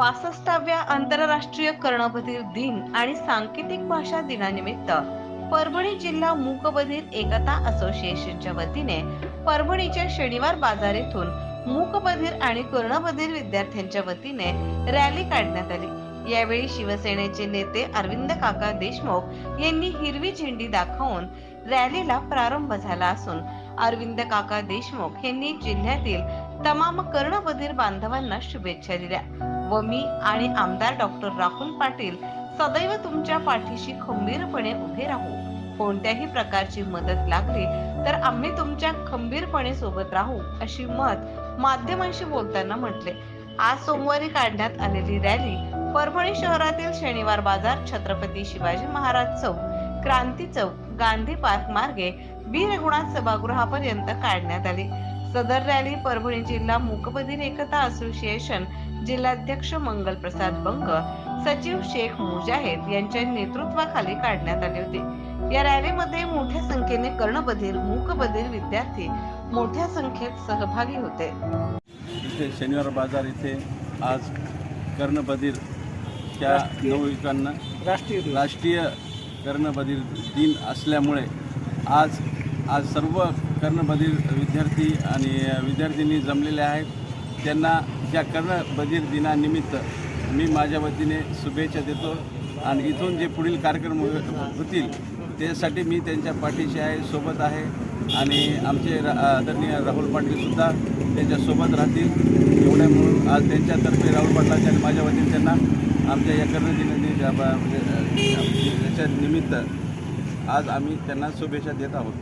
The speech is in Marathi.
पासष्टाव्या आंतरराष्ट्रीय कर्णबधीर दिन आणि सांकेतिक भाषा दिनानिमित्त परभणी जिल्हा मूकबधीर एकता असोसिएशनच्या वतीने परभणीच्या शनिवार बाजार येथून मूकबधीर आणि कर्णबधीर विद्यार्थ्यांच्या वतीने रॅली काढण्यात आली. यावेळी शिवसेनेचे नेते अरविंद काका देशमुख यांनी हिरवी झेंडी दाखवून रॅलीला प्रारंभ झाला असून अरविंद काका देशमुख यांनी जिल्ह्यातील तमाम कर्णबधीर बांधवांना शुभेच्छा दिल्या. व मी आणि आमदार डॉक्टर राहुल पाटील सदैव तुमच्या पाठीशी खंबीरपणे उभे राहू. कोणत्याही प्रकारची मदत लागली तर आम्ही तुमच्या खंबीरपणे सोबत राहू अशी मत माध्यमांशी बोलताना म्हटले. आज सोमवारी काढण्यात आलेली रॅली परभणी शहरातील शनिवार बाजार छत्रपती शिवाजी महाराज चौक क्रांती चौक गांधी पार्क मार्गे बी रघुनाथ सभागृहापर्यंत काढण्यात आली. सदर रॅली परभणी जिल्हा मूकबधीर एकता असोसिएशन जिल्हाध्यक्ष मंगल प्रसाद बंग सचिव शेख मुजाहिद यांच्या नेतृत्वाखाली काढण्यात आली होती. या रॅलीमध्ये मोठ्या संख्येने कर्णबधीर मूकबधीर विद्यार्थी मोठ्या संख्येत सहभागी होते. इथे शनिवार बाजार इथे आज कर्णबधीर त्या नवयुवकांना राष्ट्रीय. राष्ट्रीय कर्णबधीर दिन असल्यामुळे आज आज सर्व कर्णबधीर विद्यार्थी आणि विद्यार्थिनी जमलेले आहेत. त्यांना त्या कर्णबधीर दिनानिमित्त मी माझ्या वतीने शुभेच्छा देतो. आणि इथून जे पुढील कार्यक्रम हो-, होतील त्यासाठी मी त्यांच्या पाठीशी आहे सोबत आहे. आणि आमचे रा- आदरणीय राहुल पाटीलसुद्धा त्यांच्यासोबत राहतील. एवढ्या म्हणून आज त्यांच्यातर्फे राहुल पाटलांच्या आणि माझ्या वतीने त्यांना आमच्या या कर्णदिनी म्हणजे, याच्या निमित्त आज आम्ही त्यांना शुभेच्छा देत आहोत.